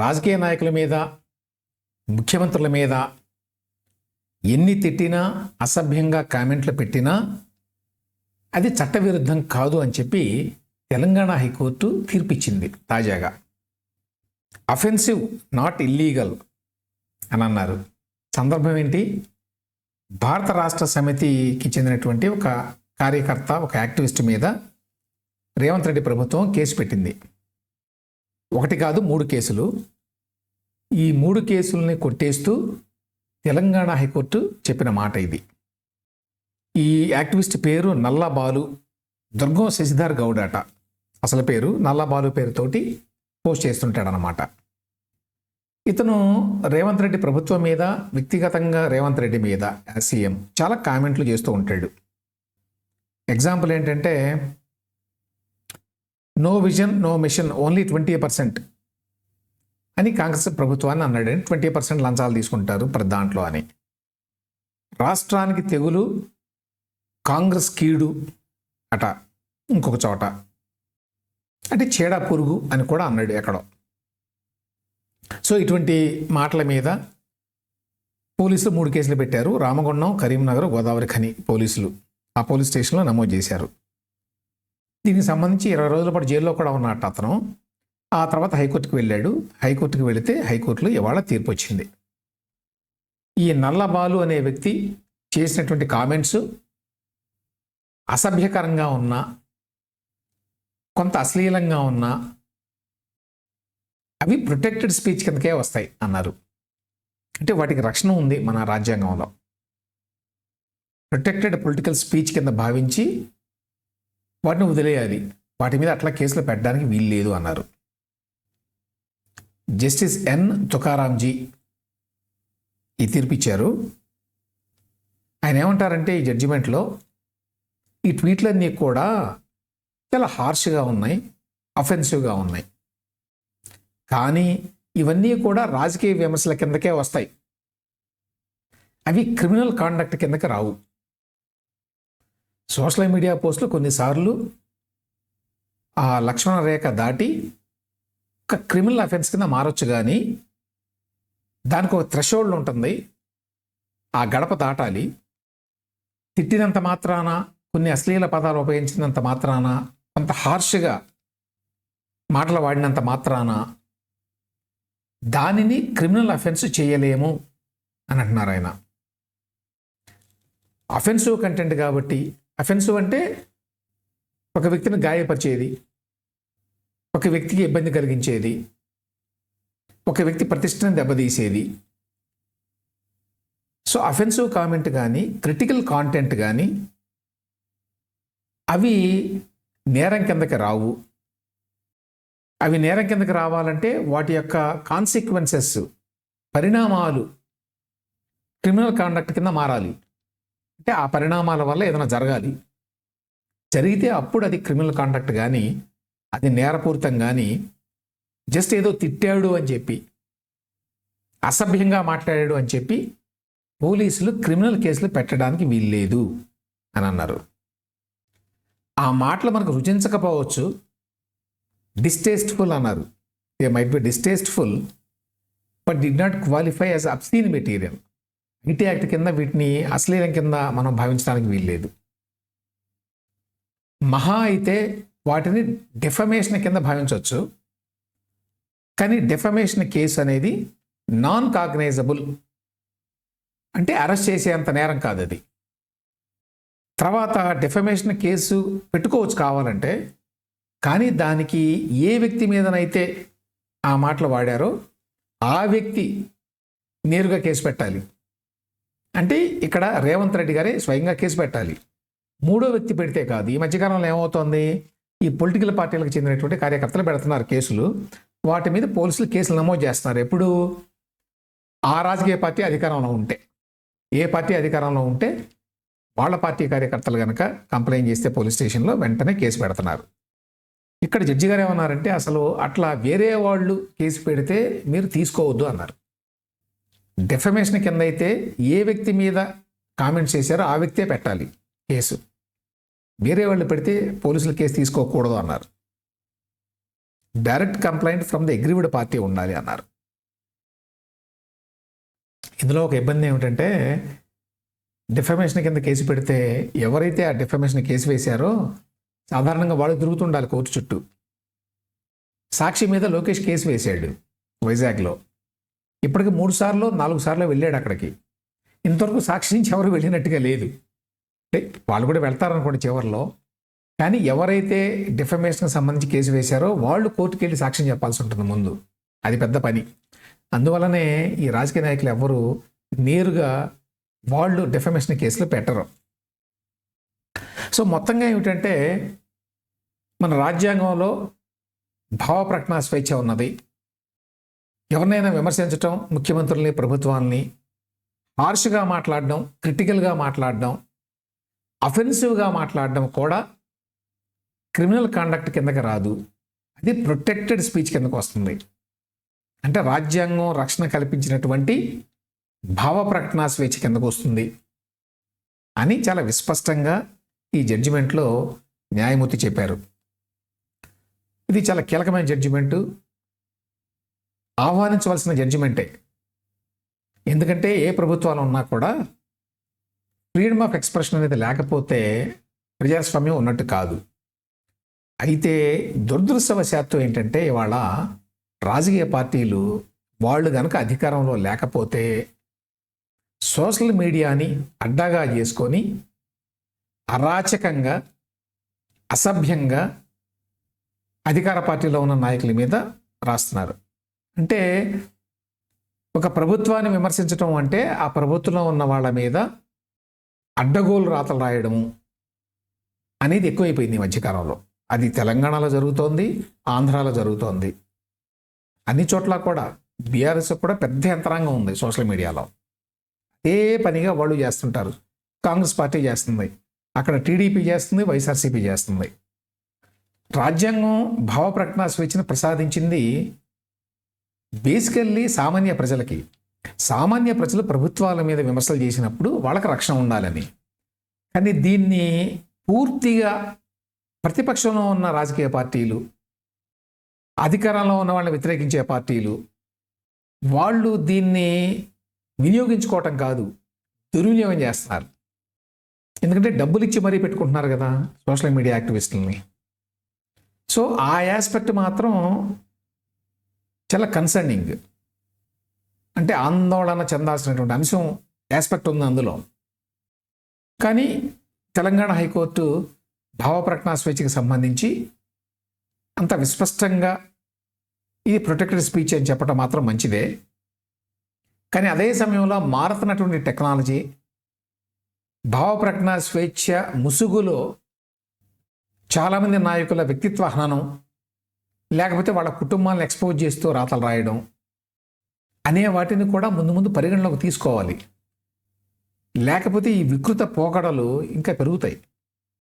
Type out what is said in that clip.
రాజకీయ నాయకుల మీద ముఖ్యమంత్రుల మీద ఎన్ని తిట్టినా అసభ్యంగా కామెంట్లు పెట్టినా అది చట్టవిరుద్ధం కాదు అని చెప్పి తెలంగాణ హైకోర్టు తీర్పిచ్చింది తాజాగా. అఫెన్సివ్ నాట్ ఇల్లీగల్ అని అన్నారు. సందర్భం ఏంటి? భారత రాష్ట్ర సమితికి చెందినటువంటి ఒక కార్యకర్త ఒక యాక్టివిస్ట్ మీద రేవంత్ రెడ్డి ప్రభుత్వం కేసు పెట్టింది. ఒకటి కాదు మూడు కేసులు. ఈ మూడు కేసుల్ని కొట్టేస్తూ తెలంగాణ హైకోర్టు చెప్పిన మాట ఇది. ఈ యాక్టివిస్ట్ పేరు నల్లబాలు దుర్గం శశిధర్ గౌడ్ అసలు పేరు నల్లబాలు పేరుతోటి పోస్ట్ చేస్తుంటాడనమాట ఇతను రేవంత్ రెడ్డి ప్రభుత్వం మీద వ్యక్తిగతంగా రేవంత్ రెడ్డి మీద సీఎం చాలా కామెంట్లు చేస్తూ ఉంటాడు. ఎగ్జాంపుల్ ఏంటంటే no vision no mission only twenty percent అని కాంగ్రెస్ ప్రభుత్వాన్ని అన్నాడు. ట్వంటీ పర్సెంట్ లంచాలు తీసుకుంటారు ప్ర దాంట్లో అని. రాష్ట్రానికి తెగులు కాంగ్రెస్ కీడు అట ఇంకొక చోట. అంటే చీడ పురుగు అని కూడా అన్నాడు ఎక్కడో. సో ఇటువంటి మాటల మీద పోలీసులు మూడు కేసులు పెట్టారు. రామగుండం కరీంనగర్ గోదావరి ఖని పోలీసులు ఆ పోలీస్ స్టేషన్లో నమోదు చేశారు. దీనికి సంబంధించి ఇరవై రోజుల పాటు జైల్లో కూడా ఉన్నట్టు అతను. ఆ తర్వాత హైకోర్టుకు వెళ్ళాడు. హైకోర్టుకు వెళితే హైకోర్టులో ఇవాళ తీర్పు వచ్చింది. ఈ నల్లబాలు అనే వ్యక్తి చేసినటువంటి కామెంట్స్ అసభ్యకరంగా ఉన్నా కొంత అశ్లీలంగా ఉన్నా అవి ప్రొటెక్టెడ్ స్పీచ్ కిందకే వస్తాయి అన్నారు. అంటే వాటికి రక్షణ ఉంది మన రాజ్యాంగంలో. ప్రొటెక్టెడ్ పొలిటికల్ స్పీచ్ కింద భావించి వాటిని వదిలేయాలి. వాటి మీద అట్లా కేసులు పెట్టడానికి వీలు లేదు అన్నారు. జస్టిస్ ఎన్ తుకారాంజీ ఈ తీర్పిచ్చారు ఆయన ఏమంటారంటే ఈ జడ్జిమెంట్లో ఈ ట్వీట్లన్నీ కూడా చాలా హార్ష్గా ఉన్నాయి అఫెన్సివ్గా ఉన్నాయి. కానీ ఇవన్నీ కూడా రాజకీయ విమర్శల కిందకే వస్తాయి. అవి క్రిమినల్ కాండక్ట్ కిందకి రావు. సోషల్ మీడియా పోస్టులు కొన్నిసార్లు ఆ లక్ష్మణ రేఖ దాటి ఒక క్రిమినల్ అఫెన్స్ కింద మారొచ్చు కానీ దానికి ఒక థ్రెషోల్డ్ ఉంటుంది. ఆ గడప దాటాలి. తిట్టినంత మాత్రాన కొన్ని అశ్లీల పదాలు ఉపయోగించినంత మాత్రాన కొంత హార్ష్గా మాటలు వాడినంత మాత్రాన దానిని క్రిమినల్ అఫెన్స్ చేయలేము అని అంటున్నారు ఆయన. అఫెన్సివ్ కంటెంట్ కాబట్టి అఫెన్సివ్ అంటే ఒక వ్యక్తిని గాయపరిచేది ఒక వ్యక్తికి ఇబ్బంది కలిగించేది ఒక వ్యక్తి ప్రతిష్టను దెబ్బతీసేది. సో అఫెన్సివ్ కామెంట్ కానీ క్రిటికల్ కాంటెంట్ కానీ అవి నేరం కిందకి రావు. అవి నేరం కిందకి రావాలంటే వాటి యొక్క కాన్సిక్వెన్సెస్ పరిణామాలు క్రిమినల్ కాండక్ట్ కింద మారాలి. అంటే ఆ పరిణామాల వల్ల ఏదైనా జరగాలి. జరిగితే అప్పుడు అది క్రిమినల్ కాండక్ట్ కానీ అది నేరపూరితం కానీ జస్ట్ ఏదో తిట్టాడు అని చెప్పి అసభ్యంగా మాట్లాడాడు అని చెప్పి పోలీసులు క్రిమినల్ కేసులు పెట్టడానికి వీల్లేదు అని అన్నారు. ఆ మాటలు మనకు రుచించకపోవచ్చు. డిస్టేస్ట్ఫుల్ అన్నారు. They might be distasteful but they not qualify as obscene material IT act కింద వీటిని అశ్లీలం కింద మనం భావించడానికి వీల్లేదు. మహా అయితే వాటిని డెఫమేషన్ కింద భావించవచ్చు. కానీ డెఫమేషన్ కేసు అనేది నాన్ కాగ్నైజబుల్ అంటే అరెస్ట్ చేసేంత నేరం కాదు అది. తర్వాత డెఫమేషన్ కేసు పెట్టుకోవచ్చు కావాలంటే కానీ దానికి ఏ వ్యక్తి మీదనైతే ఆ మాటలు వాడారో ఆ వ్యక్తి నేరుగా కేసు పెట్టాలి. అంటే ఇక్కడ రేవంత్ రెడ్డి గారే స్వయంగా కేసు పెట్టాలి. మూడో వ్యక్తి పెడితే కాదు. ఈ మధ్యకాలంలో ఏమవుతోంది? ఈ పొలిటికల్ పార్టీలకు చెందినటువంటి కార్యకర్తలు పెడుతున్నారు కేసులు. వాటి మీద పోలీసులు కేసులు నమోదు చేస్తున్నారు. ఎప్పుడు? ఆ రాజకీయ పార్టీ అధికారంలో ఉంటే. ఏ పార్టీ అధికారంలో ఉంటే వాళ్ళ పార్టీ కార్యకర్తలు కనుక కంప్లైంట్ చేస్తే పోలీస్ స్టేషన్లో వెంటనే కేసు పెడుతున్నారు. ఇక్కడ జడ్జి గారు ఏమన్నారంటే అసలు అట్లా వేరే వాళ్ళు కేసు పెడితే మీరు తీసుకోవద్దు అన్నారు. డెఫమేషన్ కింద అయితే ఏ వ్యక్తి మీద కామెంట్స్ చేశారో ఆ వ్యక్తే పెట్టాలి కేసు. వేరే వాళ్ళు పెడితే పోలీసులు కేసు తీసుకోకూడదు అన్నారు. Direct complaint from the aggrieved party ఉండాలి అన్నారు. ఇందులో ఒక ఇబ్బంది ఏమిటంటే డిఫమేషన్ కింద కేసు పెడితే ఎవరైతే ఆ డిఫమేషన్ కేసు వేశారో సాధారణంగా వాళ్ళు తిరుగుతుండాలి కోర్టు చుట్టూ. సాక్షి మీద లోకేష్ కేసు వేశాడు వైజాగ్లో. ఇప్పటికి మూడు సార్లు నాలుగు సార్లు వెళ్ళాడు అక్కడికి. ఇంతవరకు సాక్షి నుంచి ఎవరు వెళ్ళినట్టుగా లేదు. అంటే వాళ్ళు కూడా వెళ్తారనుకోండి చివరిలో. కానీ ఎవరైతే డిఫమేషన్కి సంబంధించి కేసు వేశారో వాళ్ళు కోర్టుకి వెళ్ళి సాక్ష్యం చెప్పాల్సి ఉంటుంది ముందు. అది పెద్ద పని. అందువలనే ఈ రాజకీయ నాయకులు ఎవ్వరూ నేరుగా వాళ్ళు డిఫమేషన్ కేసులు పెట్టరు. సో మొత్తంగా ఏమిటంటే మన రాజ్యాంగంలో భావ ప్రకటన స్వేచ్ఛ ఉన్నది. ఎవరినైనా విమర్శించటం ముఖ్యమంత్రుల్ని ప్రభుత్వాల్ని హార్ష్గా మాట్లాడడం క్రిటికల్గా మాట్లాడడం అఫెన్సివ్గా మాట్లాడడం కూడా క్రిమినల్ కాండక్ట్ కిందకి రాదు. అది ప్రొటెక్టెడ్ స్పీచ్ కిందకు వస్తుంది. అంటే రాజ్యాంగం రక్షణ కల్పించినటువంటి భావ ప్రకటన స్వేచ్ఛ కిందకు వస్తుంది అని చాలా విస్పష్టంగా ఈ జడ్జిమెంట్లో న్యాయమూర్తి చెప్పారు. ఇది చాలా కీలకమైన జడ్జిమెంటు. ఆహ్వానించవలసిన జడ్జిమెంటే. ఎందుకంటే ఏ ప్రభుత్వాలు ఉన్నా కూడా ఫ్రీడమ్ ఆఫ్ ఎక్స్ప్రెషన్ అనేది లేకపోతే ప్రజాస్వామ్యం ఉన్నట్టు కాదు. అయితే దురదృష్టవశాత్తు ఏంటంటే ఇవాళ రాజకీయ పార్టీలు వాళ్ళు కనుక అధికారంలో లేకపోతే సోషల్ మీడియాని అడ్డాగా చేసుకొని అరాచకంగా అసభ్యంగా అధికార పార్టీలో ఉన్న నాయకుల మీద రాస్తున్నారు. అంటే ఒక ప్రభుత్వాన్ని విమర్శించడం అంటే ఆ ప్రభుత్వంలో ఉన్న వాళ్ళ మీద అడ్డగోలు రాతలు రాయడము అనేది ఎక్కువైపోయింది ఈ మధ్యకాలంలో. అది తెలంగాణలో జరుగుతోంది ఆంధ్రాలో జరుగుతోంది. అన్ని చోట్ల కూడా బీఆర్ఎస్ కూడా పెద్ద యంత్రాంగం ఉంది సోషల్ మీడియాలో. అదే పనిగా వాళ్ళు చేస్తుంటారు. కాంగ్రెస్ పార్టీ చేస్తుంది అక్కడ టీడీపీ చేస్తుంది వైఎస్ఆర్సీపీ చేస్తుంది. రాజ్యాంగం భావ ప్రకటన స్వేచ్ఛను ప్రసాదించింది బేసికల్లీ సామాన్య ప్రజలకి సామాన్య ప్రజలు ప్రభుత్వాల మీద విమర్శలు చేసినప్పుడు వాళ్ళకి రక్షణ ఉండాలని. కానీ దీన్ని పూర్తిగా ప్రతిపక్షంలో ఉన్న రాజకీయ పార్టీలు అధికారంలో ఉన్న వాళ్ళని వ్యతిరేకించే పార్టీలు వాళ్ళు దీన్ని వినియోగించుకోవటం కాదు దుర్వినియోగం చేస్తున్నారు. ఎందుకంటే డబ్బులు ఇచ్చి మరీ పెట్టుకుంటున్నారు కదా సోషల్ మీడియా యాక్టివిస్టులని. సో ఆ ఆస్పెక్ట్ మాత్రం చాలా కన్సర్నింగ్ అంటే ఆందోళన చెందాల్సినటువంటి అంశం ఆస్పెక్ట్ ఉంది అందులో. కానీ తెలంగాణ హైకోర్టు భావప్రకటన స్వేచ్ఛకి సంబంధించి అంత విస్పష్టంగా ఇది ప్రొటెక్టెడ్ స్పీచ్ అని చెప్పడం మాత్రం మంచిదే. కానీ అదే సమయంలో మారుతున్నటువంటి టెక్నాలజీ భావప్రకటన స్వేచ్ఛ ముసుగులో చాలామంది నాయకుల వ్యక్తిత్వ హననం లేకపోతే వాళ్ళ కుటుంబాలను ఎక్స్పోజ్ చేస్తూ రాతలు రాయడం అనే వాటిని కూడా ముందు ముందు పరిగణలోకి తీసుకోవాలి. లేకపోతే ఈ వికృత పోకడలు ఇంకా పెరుగుతాయి.